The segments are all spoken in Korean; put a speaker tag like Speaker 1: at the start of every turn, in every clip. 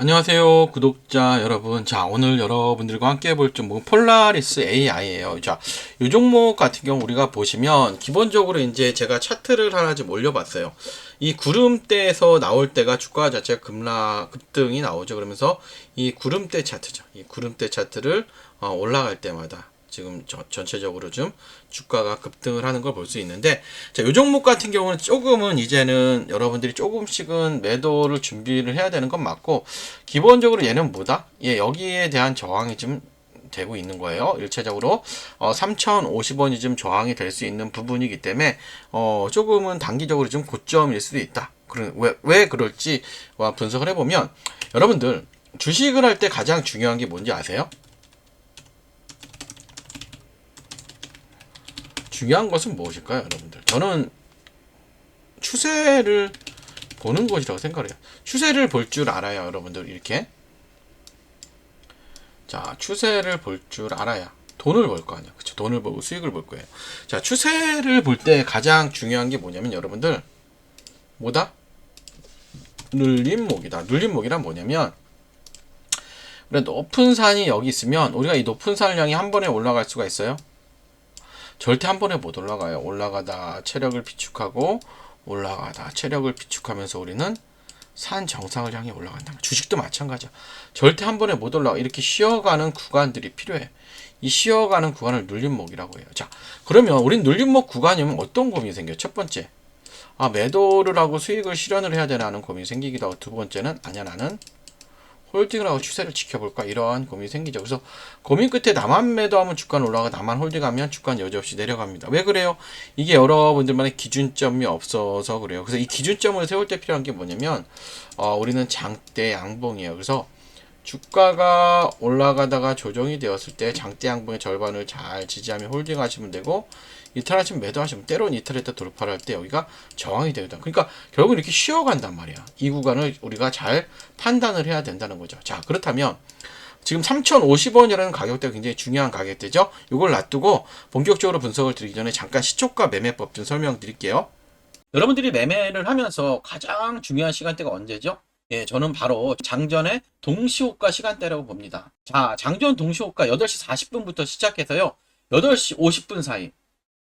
Speaker 1: 안녕하세요 구독자 여러분. 자 오늘 여러분들과 함께 볼 종목은 폴라리스 AI예요. 자이 종목 같은 경우 우리가 보시면 기본적으로 이제 제가 차트를 하나 좀 올려봤어요. 이 구름대에서 나올 때가 주가 자체가 급락 급등이 나오죠. 그러면서 이 구름대 차트죠. 이 구름대 차트를 어, 올라갈 때마다 지금 저- 전체적으로 좀 주가가 급등을 하는 걸 볼 수 있는데 자, 요 종목 같은 경우는 조금은 이제는 여러분들이 조금씩은 매도를 준비를 해야 되는 건 맞고 기본적으로 얘는 뭐다? 예, 여기에 대한 저항이 좀 되고 있는 거예요. 일차적으로 어, 3,050원이 좀 저항이 될 수 있는 부분이기 때문에 어, 조금은 단기적으로 좀 고점일 수도 있다. 그런 왜, 왜 그럴지 와 분석을 해보면 여러분들 주식을 할 때 가장 중요한 게 뭔지 아세요? 중요한 것은 무엇일까요, 여러분들? 저는 추세를 보는 것이라고 생각해요. 추세를 볼 줄 알아야 여러분들 이렇게 자 추세를 볼 줄 알아야 돈을 벌 거 아니야, 그쵸? 돈을 벌고 수익을 볼 거예요. 자 추세를 볼 때 가장 중요한 게 뭐냐면 여러분들 뭐다? 눌림목이다. 눌림목이란 뭐냐면 우리가 높은 산이 여기 있으면 우리가 이 높은 산을 향해 한 번에 올라갈 수가 있어요. 절대 한 번에 못 올라가요. 올라가다 체력을 비축하고 올라가다 체력을 비축하면서 우리는 산 정상을 향해 올라간다. 주식도 마찬가지야. 절대 한 번에 못 올라가. 이렇게 쉬어가는 구간들이 필요해. 이 쉬어가는 구간을 눌림목이라고 해요. 자, 그러면 우린 눌림목 구간이면 어떤 고민이 생겨요? 첫 번째, 아 매도를 하고 수익을 실현을 해야 되나 하는 고민이 생기기도 하고 두 번째는 아니야 나는 홀딩을 하고 추세를 지켜볼까 이러한 고민이 생기죠. 그래서 고민 끝에 나만 매도하면 주가는 올라가 나만 홀딩하면 주가는 여지없이 내려갑니다. 왜 그래요? 이게 여러분들만의 기준점이 없어서 그래요. 그래서 이 기준점을 세울 때 필요한 게 뭐냐면 어, 우리는 장대 양봉이에요. 그래서 주가가 올라가다가 조정이 되었을 때 장대 양봉의 절반을 잘 지지하며 홀딩하시면 되고 이탈하시면 매도하시면 때로는 이탈했다 돌파를 할 때 여기가 저항이 되거든. 그러니까 결국 이렇게 쉬어간단 말이야. 이 구간을 우리가 잘 판단을 해야 된다는 거죠. 자 그렇다면 지금 3,050원이라는 가격대가 굉장히 중요한 가격대죠. 이걸 놔두고 본격적으로 분석을 드리기 전에 잠깐 시초가 매매법 좀 설명드릴게요. 여러분들이 매매를 하면서 가장 중요한 시간대가 언제죠? 예, 저는 바로 장전의 동시호가 시간대라고 봅니다. 자, 장전 동시호가 8시 40분부터 시작해서요. 8시 50분 사이.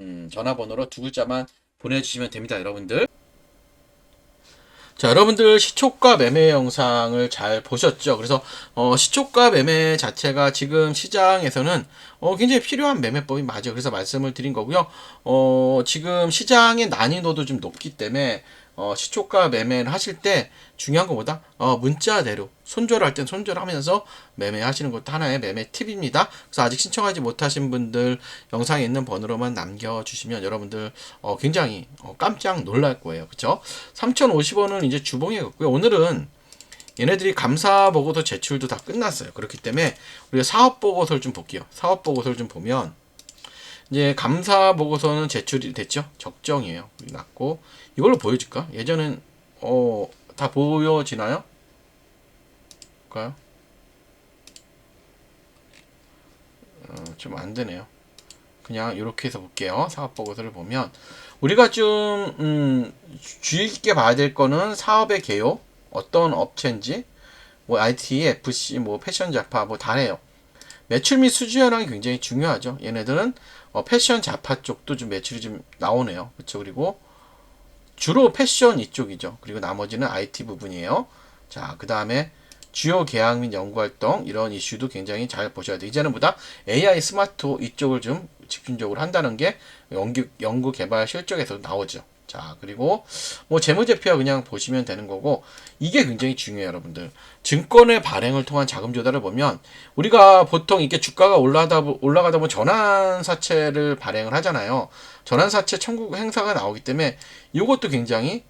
Speaker 1: 음, 전화번호로 두 글자만 보내주시면 됩니다, 여러분들. 자, 여러분들 시초가 매매 영상을 잘 보셨죠? 그래서 어, 시초가 매매 자체가 지금 시장에서는 어, 굉장히 필요한 매매법이 맞아요. 그래서 말씀을 드린 거고요. 어, 지금 시장의 난이도도 좀 높기 때문에 어, 시초가 매매를 하실 때 중요한 것보다 어, 문자대로 손절할 땐 손절하면서 매매하시는 것도 하나의 매매 팁입니다. 그래서 아직 신청하지 못하신 분들 영상에 있는 번호로만 남겨주시면 여러분들 어, 굉장히 어, 깜짝 놀랄 거예요. 그쵸? 3,050원은 이제 주봉에 갔고요. 오늘은 얘네들이 감사 보고서 제출도 다 끝났어요. 그렇기 때문에 우리가 사업 보고서를 좀 볼게요. 사업 보고서를 좀 보면 이제 감사 보고서는 제출이 됐죠. 적정이에요. 났고 이걸로 보여줄까? 예전엔 어, 다 보여지나요? 볼까요? 어, 좀 안 되네요. 그냥 이렇게 해서 볼게요. 사업 보고서를 보면 우리가 좀 음, 주의 깊게 봐야 될 거는 사업의 개요, 어떤 업체인지, 뭐 IT, FC, 뭐 패션 잡화 뭐 다래요. 매출 및 수주 현황이 굉장히 중요하죠. 얘네들은 어, 패션 잡화 쪽도 좀 매출이 좀 나오네요. 그렇죠. 그리고 주로 패션 이쪽이죠. 그리고 나머지는 IT 부분이에요. 자, 그 다음에 주요 계약 및 연구 활동 이런 이슈도 굉장히 잘 보셔야 돼요. 이제는 보다 AI 스마트 이쪽을 좀 집중적으로 한다는 게 연구, 연구 개발 실적에서 나오죠. 자, 그리고 뭐 재무제표와 그냥 보시면 되는 거고 이게 굉장히 중요해요, 여러분들. 증권의 발행을 통한 자금 조달을 보면 우리가 보통 이렇게 주가가 올라가다 보- 올라가다 보면 전환 사채를 발행을 하잖아요. 전환 사채 청구 행사가 나오기 때문에 이것도 굉장히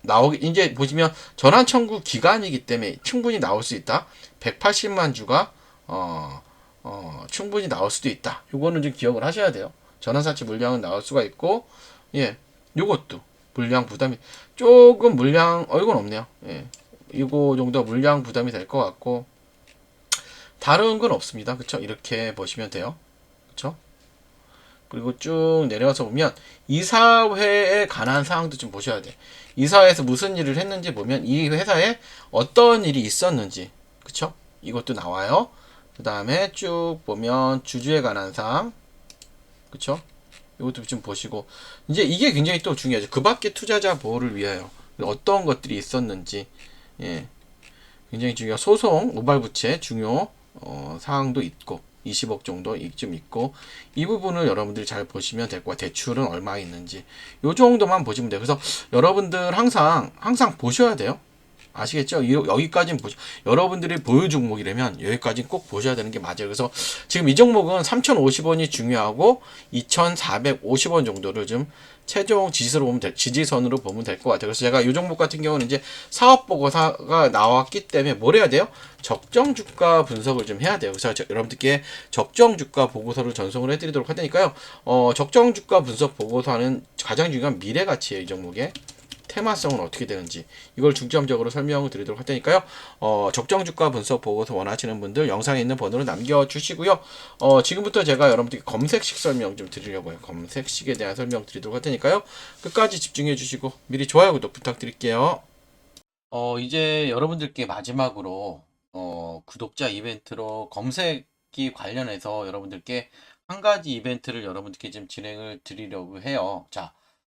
Speaker 1: 나오기 이제 보시면 전환 청구 기간이기 때문에 충분히 나올 수 있다. 180만 주가 어, 어, 충분히 나올 수도 있다. 요거는 좀 기억을 하셔야 돼요. 전환 사채 물량은 나올 수가 있고 예. 요것도 물량 부담이 조금 물량 어 이건 없네요. 예. 이거 정도 물량 부담이 될 것 같고 다른 건 없습니다. 그쵸? 이렇게 보시면 돼요. 그쵸? 그리고 쭉 내려와서 보면 이사회에 관한 사항도 좀 보셔야 돼. 이사회에서 무슨 일을 했는지 보면 이 회사에 어떤 일이 있었는지 그쵸? 이것도 나와요. 그 다음에 쭉 보면 주주에 관한 사항 그쵸? 이것도 좀 보시고 이제 이게 굉장히 또 중요하죠. 그 밖에 투자자 보호를 위하여 어떤 것들이 있었는지 예 굉장히 중요. 소송 우발부채 중요 어, 사항도 있고 20억 정도 좀 있고 이 부분을 여러분들이 잘 보시면 될 거야. 대출은 얼마 있는지 요 정도만 보시면 돼요. 그래서 여러분들 항상 항상 보셔야 돼요. 아시겠죠? 이- 여기까지는 보시, 여러분들이 보유 종목이라면 여기까지는 꼭 보셔야 되는 게 맞아요. 그래서 지금 이 종목은 3,050원이 중요하고 2,450원 정도를 좀 최종 지지선으로 보면 될, 지지선으로 보면 될 것 같아요. 그래서 제가 이 종목 같은 경우는 이제 사업 보고서가 나왔기 때문에 뭘 해야 돼요? 적정 주가 분석을 좀 해야 돼요. 그래서 저- 여러분들께 적정 주가 보고서를 전송을 해드리도록 할 테니까요. 어, 적정 주가 분석 보고서는 가장 중요한 미래 가치예요. 이 종목의. 테마성은 어떻게 되는지 이걸 중점적으로 설명을 드리도록 할 테니까요. 어, 적정 주가 분석 보고서 원하시는 분들 영상에 있는 번호를 남겨주시고요. 어, 지금부터 제가 여러분들께 검색식 설명 좀 드리려고 해요. 검색식에 대한 설명 드리도록 할 테니까요. 끝까지 집중해 주시고 미리 좋아요 구독 부탁드릴게요. 어, 이제 여러분들께 마지막으로 어, 구독자 이벤트로 검색기 관련해서 여러분들께 한 가지 이벤트를 여러분들께 좀 진행을 드리려고 해요. 자,